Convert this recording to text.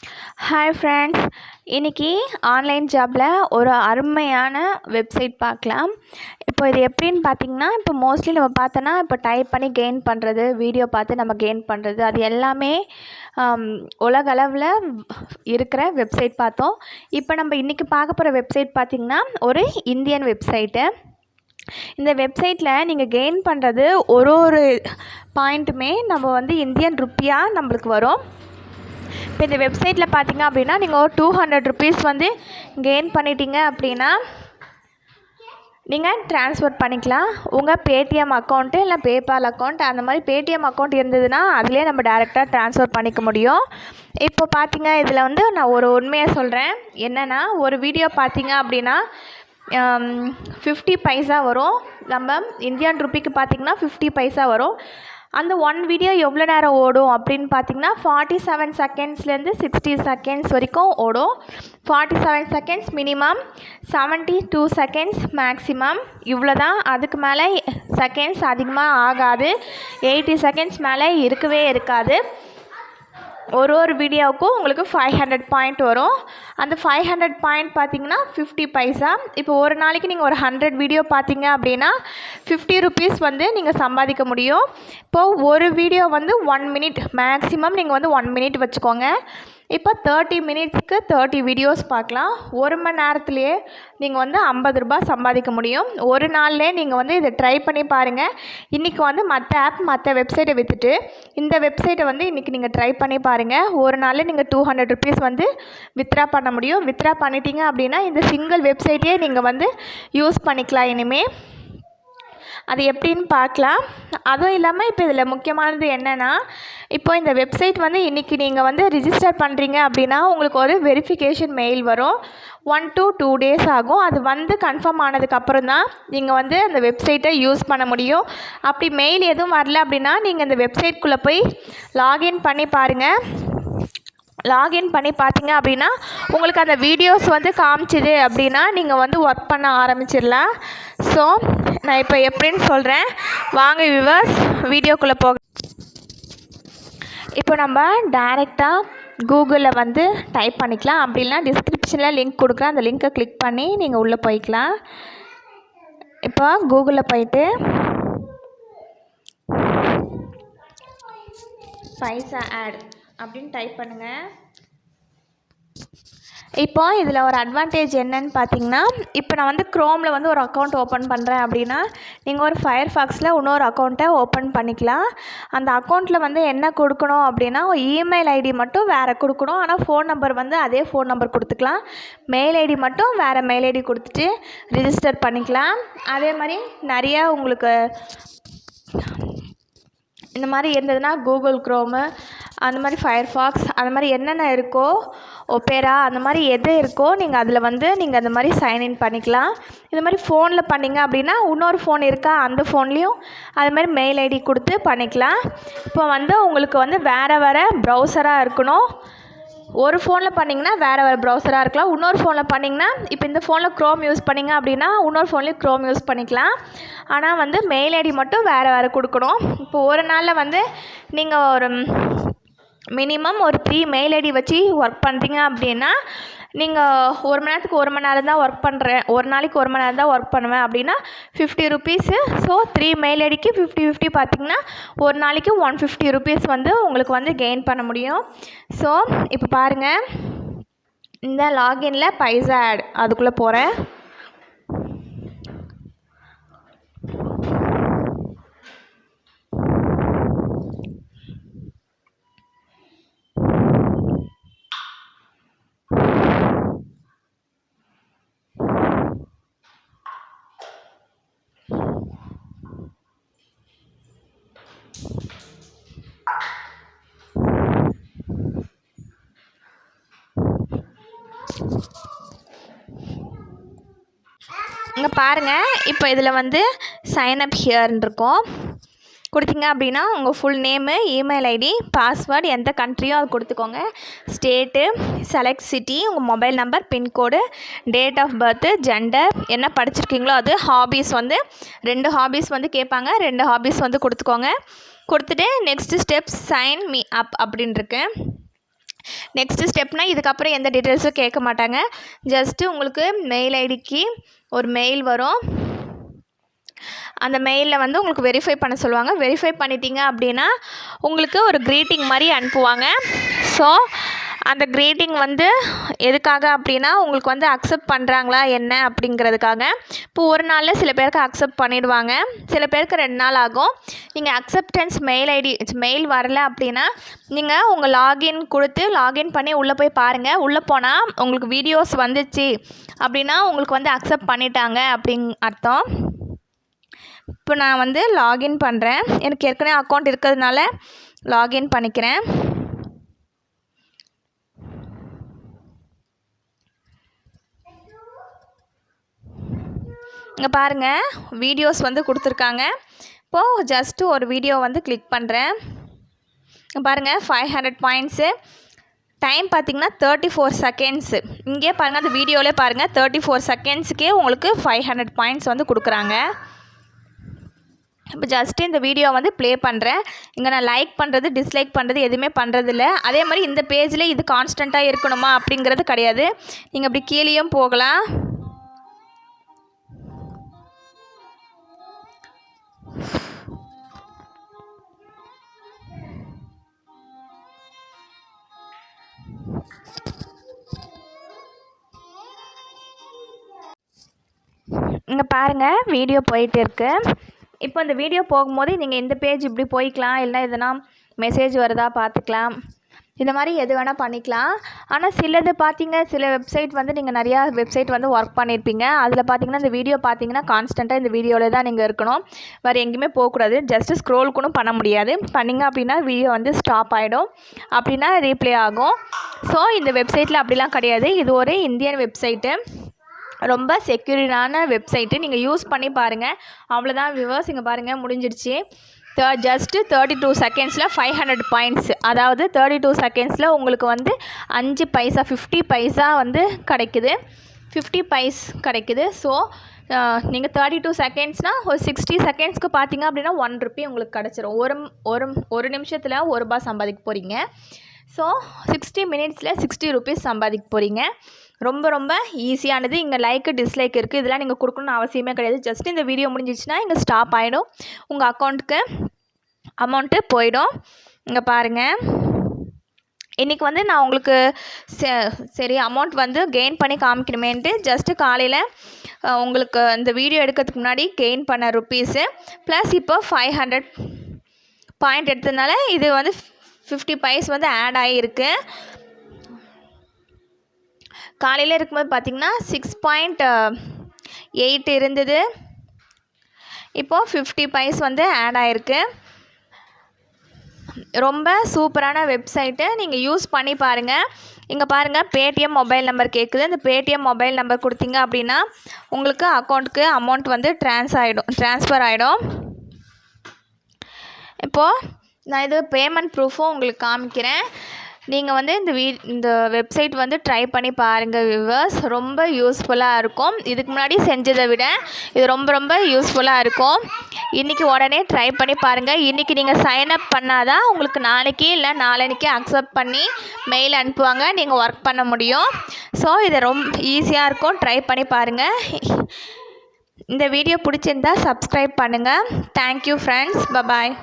Hi friends இன்றைக்கி online ஜாபில் ஒரு அருமையான வெப்சைட் பார்க்கலாம். இப்போ இது எப்படின்னு பார்த்தீங்கன்னா இப்போ மோஸ்ட்லி நம்ம பார்த்தோன்னா இப்போ டைப் பண்ணி கெயின் பண்ணுறது வீடியோ பார்த்து நம்ம கெயின் பண்ணுறது அது எல்லாமே உலகளவில் இருக்கிற வெப்சைட் பார்த்தோம். இப்போ நம்ம இன்றைக்கி பார்க்க போகிற வெப்சைட் பார்த்திங்கன்னா ஒரு இந்தியன் வெப்சைட்டு இந்த வெப்சைட்டில் நீங்கள் கெயின் பண்ணுறது ஒரு ஒரு பாயிண்ட்டுமே நம்ம வந்து இந்தியன் ருப்பியாக நம்மளுக்கு வரும். இப்போ இந்த வெப்சைட்டில் பார்த்தீங்க அப்படின்னா நீங்கள் ஒரு டூ ஹண்ட்ரட் ருபீஸ் வந்து கெயின் பண்ணிட்டீங்க அப்படின்னா நீங்கள் ட்ரான்ஸ்ஃபர் பண்ணிக்கலாம். உங்கள் பேடிஎம் அக்கௌண்ட்டு இல்லை பேபால் அக்கௌண்ட் அந்த மாதிரி பேடிஎம் அக்கௌண்ட் இருந்ததுன்னா அதிலே நம்ம டேரெக்டாக ட்ரான்ஸ்ஃபர் பண்ணிக்க முடியும். இப்போ பார்த்தீங்க இதில் வந்து நான் ஒரு உண்மையை சொல்கிறேன். என்னென்னா ஒரு வீடியோ பார்த்தீங்க அப்படின்னா ஃபிஃப்டி பைசா வரும். நம்ம இந்தியன் ருப்பிக்கு பார்த்தீங்கன்னா ஃபிஃப்டி பைசா வரும். அந்த ஒன் வீடியோ எவ்வளோ நேரம் ஓடும் அப்படின்னு பார்த்தீங்கன்னா ஃபார்ட்டி செவன் செகண்ட்ஸ்லேருந்து சிக்ஸ்டி செகண்ட்ஸ் வரைக்கும் ஓடும். Forty seven seconds minimum seventy two seconds maximum இவ்வளோ தான் அதுக்கு மேலே செகண்ட்ஸ் அதிகமாக ஆகாது. எயிட்டி செகண்ட்ஸ் மேலே இருக்கவே இருக்காது. ஒரு ஒரு வீடியோவுக்கும் உங்களுக்கு ஃபைவ் ஹண்ட்ரட் பாயிண்ட் வரும். அந்த ஃபைவ் ஹண்ட்ரட் பாயிண்ட் பார்த்தீங்கன்னா ஃபிஃப்டி பைசா இப்போ ஒரு நாளைக்கு நீங்கள் ஒரு ஹண்ட்ரட் வீடியோ பார்த்தீங்க அப்படின்னா ஃபிஃப்டி ருபீஸ் வந்து நீங்கள் சம்பாதிக்க முடியும். இப்போது ஒரு வீடியோ வந்து ஒன் மினிட் மேக்ஸிமம் நீங்கள் வந்து ஒன் மினிட் வச்சுக்கோங்க. இப்போ தேர்ட்டி மினிட்ஸ்க்கு தேர்ட்டி வீடியோஸ் பார்க்கலாம். ஒரு மணி நேரத்துலேயே நீங்கள் வந்து ஐம்பது ரூபாய் சம்பாதிக்க முடியும். ஒரு நாள்லேயே நீங்கள் வந்து இதை ட்ரை பண்ணி பாருங்கள் இன்றைக்கி வந்து மற்ற ஆப் மற்ற வெப்சைட்டை விற்றுட்டு இந்த வெப்சைட்டை வந்து இன்றைக்கி நீங்கள் ட்ரை பண்ணி பாருங்கள் ஒரு நாளில் நீங்கள் டூ ஹண்ட்ரட் ருபீஸ் வந்து வித்ரா பண்ண முடியும். வித்ரா பண்ணிட்டீங்க அப்படின்னா இந்த சிங்கிள் வெப்சைட்டே நீங்கள் வந்து யூஸ் பண்ணிக்கலாம் இனிமேல் அது எப்படின்னு பார்க்கலாம். அதுவும் இல்லாமல் இப்போ இதில் முக்கியமானது என்னென்னா இப்போ இந்த வெப்சைட் வந்து இன்றைக்கி நீங்கள் வந்து ரிஜிஸ்டர் பண்ணுறீங்க அப்படின்னா உங்களுக்கு ஒரு வெரிஃபிகேஷன் மெயில் வரும். ஒன் டூ டூ டேஸ் ஆகும். அது வந்து கன்ஃபார்ம் ஆனதுக்கப்புறம் தான் நீங்கள் வந்து அந்த வெப்சைட்டை யூஸ் பண்ண முடியும். அப்படி மெயில் எதுவும் வரல அப்படின்னா நீங்கள் இந்த வெப்சைட்குள்ளே போய் லாகின் பண்ணி பாருங்கள் லாகின் பண்ணி பார்த்தீங்க அப்படின்னா உங்களுக்கு அந்த வீடியோஸ் வந்து காமிச்சிது அப்படின்னா நீங்கள் வந்து ஒர்க் பண்ண ஆரம்பிச்சிடலாம். ஸோ நான் இப்போ எப்படின்னு சொல்கிறேன் வாங்க விவர்ஸ் வீடியோக்குள்ளே போக இப்போ நம்ம டைரெக்டாக கூகுளில் வந்து டைப் பண்ணிக்கலாம். அப்படி இல்லைனா டிஸ்கிரிப்ஷனில் லிங்க் கொடுக்குறேன் அந்த லிங்க்கை கிளிக் பண்ணி நீங்கள் உள்ளே போய்க்கலாம். இப்போ கூகுளில் போயிட்டு பைசா ஆட் அப்படின்னு டைப் பண்ணுங்கள் இப்போ இதில் ஒரு அட்வான்டேஜ் என்னன்னு பார்த்தீங்கன்னா இப்போ நான் வந்து க்ரோமில் வந்து ஒரு அக்கௌண்ட் ஓப்பன் பண்ணுறேன் அப்படின்னா நீங்கள் ஒரு ஃபயர் ஃபாக்ஸில் இன்னொரு அக்கௌண்ட்டை ஓப்பன் பண்ணிக்கலாம். அந்த அக்கௌண்ட்டில் வந்து என்ன கொடுக்கணும் அப்படின்னா இமெயில் ஐடி மட்டும் வேறு கொடுக்கணும். ஆனால் ஃபோன் நம்பர் வந்து அதே ஃபோன் நம்பர் கொடுத்துக்கலாம். மெயில் ஐடி மட்டும் வேறு மெயில் ஐடி கொடுத்துட்டு ரிஜிஸ்டர் பண்ணிக்கலாம். அதே மாதிரி நிறையா உங்களுக்கு இந்த மாதிரி இருந்ததுன்னா கூகுள் க்ரோமு அந்த மாதிரி ஃபயர் ஃபாக்ஸ் அந்த மாதிரி என்னென்ன இருக்கோ ஒப்பேரா அந்த மாதிரி எது இருக்கோ நீங்கள் அதில் வந்து நீங்கள் அந்த மாதிரி சைன்இன் பண்ணிக்கலாம். இது மாதிரி ஃபோனில் பண்ணிங்க அப்படின்னா இன்னொரு ஃபோன் இருக்கா அந்த ஃபோன்லேயும் அது மாதிரி மெயில் ஐடி கொடுத்து பண்ணிக்கலாம். இப்போ வந்து உங்களுக்கு வந்து வேறு வேறு ப்ரௌசராக இருக்கணும். ஒரு ஃபோனில் பண்ணிங்கன்னா வேறு வேறு ப்ரௌசராக இருக்கலாம். இன்னொரு ஃபோனில் பண்ணிங்கன்னா இப்போ இந்த ஃபோனில் க்ரோம் யூஸ் பண்ணிங்க அப்படின்னா இன்னொரு ஃபோன்லேயும் க்ரோம் யூஸ் பண்ணிக்கலாம். ஆனால் வந்து மெயில் ஐடி மட்டும் வேறு வேறு கொடுக்கணும். இப்போ ஒரு நாளில் வந்து நீங்கள் ஒரு மினிமம் ஒரு த்ரீ மெயில் ஐடி வச்சு ஒர்க் பண்ணுறீங்க அப்படின்னா நீங்கள் ஒரு மணி நேரத்துக்கு ஒரு மணி நேரம் தான் ஒர்க் பண்ணுறேன் ஒரு நாளைக்கு ஒரு மணி நேரம் தான் ஒர்க் பண்ணுவேன் அப்படின்னா fifty rupees so three mail ஐடிக்கு ஃபிஃப்டி ஃபிஃப்டி பார்த்தீங்கன்னா ஒரு நாளைக்கு ஒன் ஃபிஃப்டி ருபீஸ் வந்து உங்களுக்கு வந்து கெயின் பண்ண முடியும். ஸோ இப்போ பாருங்கள் இந்த லாகின்ல பைசா ஆட் அதுக்குள்ளே போகிறேன் இங்கே பாருங்கள் இப்போ இதில் வந்து சைன் அப் ஹியர்னு இருக்கும் கொடுத்தீங்க அப்படின்னா உங்கள் full name email ID password எந்த கண்ட்ரியோ அது கொடுத்துக்கோங்க. ஸ்டேட்டு செலக்ட் சிட்டி உங்கள் mobile number pincode date of birth gender என்ன படிச்சிருக்கீங்களோ அது ஹாபீஸ் வந்து ரெண்டு ஹாபீஸ் வந்து கேட்பாங்க ரெண்டு ஹாபீஸ் வந்து கொடுத்துக்கோங்க. கொடுத்துட்டு next step sign me up அப்படின்ருக்கு. Next next ஸ்டெப்னால் இதுக்கப்புறம் எந்த டீட்டெயில்ஸும் கேட்க மாட்டாங்க. ஜஸ்ட்டு உங்களுக்கு மெயில் ஐடிக்கு ஒரு மெயில் வரும். அந்த மெயிலில் வந்து உங்களுக்கு வெரிஃபை பண்ண சொல்லுவாங்க. வெரிஃபை பண்ணிட்டீங்க அப்படின்னா உங்களுக்கு ஒரு க்ரீட்டிங் மாதிரி அனுப்புவாங்க. ஸோ அந்த க்ரீட்டிங் வந்து எதுக்காக அப்படின்னா உங்களுக்கு வந்து அக்செப்ட் பண்ணுறாங்களா என்ன அப்படிங்கிறதுக்காக. இப்போ ஒரு நாளில் சில பேருக்கு அக்செப்ட் பண்ணிவிடுவாங்க சில பேருக்கு ரெண்டு நாள் ஆகும். நீங்கள் அக்செப்டன்ஸ் மெயில் ஐடி மெயில் வரல அப்படின்னா நீங்கள் உங்கள் லாகின் கொடுத்து லாகின் பண்ணி உள்ளே போய் பாருங்கள் உள்ளே போனால் உங்களுக்கு வீடியோஸ் வந்துச்சு அப்படின்னா உங்களுக்கு வந்து அக்செப்ட் பண்ணிட்டாங்க அப்படிங் அர்த்தம். இப்போ நான் வந்து லாகின் பண்ணுறேன் எனக்கு ஏற்கனவே அக்கௌண்ட் இருக்கிறதுனால லாகின் பண்ணிக்கிறேன். இங்கே பாருங்கள் வீடியோஸ் வந்து கொடுத்துருக்காங்க. இப்போது ஜஸ்ட்டு ஒரு வீடியோ வந்து கிளிக் பண்ணுறேன் பாருங்கள் ஃபைவ் ஹண்ட்ரட் பாயிண்ட்ஸு டைம் பார்த்திங்கன்னா தேர்ட்டி ஃபோர் செகண்ட்ஸு இங்கே பாருங்கள் அந்த வீடியோவிலே பாருங்கள் தேர்ட்டி ஃபோர் செகண்ட்ஸுக்கே உங்களுக்கு ஃபைவ் ஹண்ட்ரட் பாயிண்ட்ஸ் வந்து கொடுக்குறாங்க. இப்போ ஜஸ்ட்டு இந்த வீடியோ வந்து ப்ளே பண்ணுறேன் இங்கே நான் லைக் பண்ணுறது டிஸ்லைக் பண்ணுறது எதுவுமே பண்ணுறதில்ல அதே மாதிரி இந்த பேஜில் இது கான்ஸ்டண்ட்டாக இருக்கணுமா அப்படிங்கிறது கிடையாது. நீங்கள் அப்படி கீழேயும் போகலாம். இங்கே பாருங்கள் வீடியோ போயிட்டு இருக்கு இப்போ இந்த வீடியோ போகும்போது நீங்கள் இந்த பேஜ் இப்படி போய்க்கலாம் இல்லைனா எதனா மெசேஜ் வருதா பார்த்துக்கலாம். இந்த மாதிரி எது வேணால் பண்ணிக்கலாம். ஆனால் சிலது பார்த்தீங்க சில வெப்சைட் வந்து நீங்கள் நிறையா வெப்சைட் வந்து ஒர்க் பண்ணியிருப்பீங்க அதில் பார்த்தீங்கன்னா இந்த வீடியோ பார்த்தீங்கன்னா கான்ஸ்டண்ட்டாக இந்த வீடியோவில் தான் நீங்கள் இருக்கணும். வேறு எங்கேயுமே போகக்கூடாது. ஜஸ்ட்டு ஸ்க்ரோல் கூட பண்ண முடியாது. பண்ணிங்க அப்படின்னா வீடியோ வந்து ஸ்டாப் ஆகிடும் அப்படின்னா ரீப்ளே ஆகும். ஸோ இந்த வெப்சைட்டில் அப்படிலாம் கிடையாது. இது ஒரு இந்தியன் வெப்சைட்டு ரொம்ப செக்யூரிடான வெப்சைட்டு நீங்கள் யூஸ் பண்ணி பாருங்கள் அவ்வளோதான் வியூவர்ஸ் இங்கே பாருங்கள் முடிஞ்சிடுச்சு. தேர்ட் ஜஸ்ட்டு தேர்ட்டி டூ செகண்ட்ஸில் ஃபைவ் ஹண்ட்ரட் பாயிண்ட்ஸ் அதாவது தேர்ட்டி டூ செகண்ட்ஸில் உங்களுக்கு வந்து அஞ்சு பைசா ஃபிஃப்டி பைசா வந்து கிடைக்குது. ஃபிஃப்டி பைஸ் கிடைக்குது. ஸோ நீங்கள் தேர்ட்டி டூ செகண்ட்ஸ்னால் ஒரு சிக்ஸ்டி செகண்ட்ஸ்க்கு பார்த்தீங்க அப்படின்னா ஒன் ருபி உங்களுக்கு கிடச்சிரும். ஒரு ஒரு ஒரு நிமிஷத்தில் ஒரு ரூபா சம்பாதிக்க போகிறீங்க ஸோ சிக்ஸ்டி மினிட்ஸில் சிக்ஸ்டி ருபீஸ் சம்பாதிக்க போகிறீங்க ரொம்ப ரொம்ப ஈஸியானது இங்கே லைக்கு டிஸ்லைக் இருக்குது இதெல்லாம் நீங்கள் கொடுக்கணும்னு அவசியமே கிடையாது. ஜஸ்ட் இந்த வீடியோ முடிஞ்சிச்சுன்னா இங்கே ஸ்டாப் ஆகிடும் உங்கள் அக்கௌண்ட்டுக்கு அமௌண்ட்டு போயிடும். இங்கே பாருங்கள் இன்றைக்கி வந்து நான் உங்களுக்கு சரி அமௌண்ட் வந்து கெயின் பண்ணி காமிக்கணுமேன்ட்டு ஜஸ்ட்டு காலையில் உங்களுக்கு இந்த வீடியோ எடுக்கிறதுக்கு முன்னாடி கெயின் பண்ண ருப்பீஸு ப்ளஸ் இப்போ ஃபைவ் ஹண்ட்ரட் பாயிண்ட் எடுத்ததுனால இது வந்து ஃபிஃப்டி பைஸ் வந்து ஆட் ஆகியிருக்கு காலையில் இருக்கும்போது பார்த்திங்கன்னா சிக்ஸ் பாயிண்ட் எயிட் இருந்தது. இப்போது ஃபிஃப்டி பைஸ் வந்து ஆட் ஆகிருக்கு ரொம்ப சூப்பரான வெப்சைட்டு நீங்கள் யூஸ் பண்ணி பாருங்கள் இங்கே பாருங்கள் பேடிஎம் மொபைல் நம்பர் கேட்குது இந்த பேடிஎம் மொபைல் நம்பர் கொடுத்தீங்க அப்படின்னா உங்களுக்கு அக்கௌண்ட்டுக்கு அமௌண்ட் வந்து ட்ரான்ஸ் ஆகிடும் ட்ரான்ஸ்ஃபர் ஆகிடும் இப்போது நான் இது பேமெண்ட் ப்ரூஃபும் உங்களுக்கு காமிக்கிறேன். நீங்கள் வந்து இந்த வீ இந்த வெப்சைட் வந்து ட்ரை பண்ணி பாருங்கள் வியூவர்ஸ் ரொம்ப யூஸ்ஃபுல்லாக இருக்கும். இதுக்கு முன்னாடி செஞ்சதை விட இது ரொம்ப ரொம்ப யூஸ்ஃபுல்லாக இருக்கும். இன்றைக்கி உடனே ட்ரை பண்ணி பாருங்கள் இன்றைக்கி நீங்கள் சைன் அப் பண்ணால் தான் உங்களுக்கு நாளைக்கு இல்லை நாளன்னைக்கு அக்செப்ட் பண்ணி மெயில் அனுப்புவாங்க. நீங்கள் ஒர்க் பண்ண முடியும். ஸோ இது ரொம்ப ஈஸியாக இருக்கும். ட்ரை பண்ணி பாருங்கள் இந்த வீடியோ பிடிச்சிருந்தா சப்ஸ்கிரைப் பண்ணுங்கள் தேங்க்யூ ஃப்ரெண்ட்ஸ் பபாய்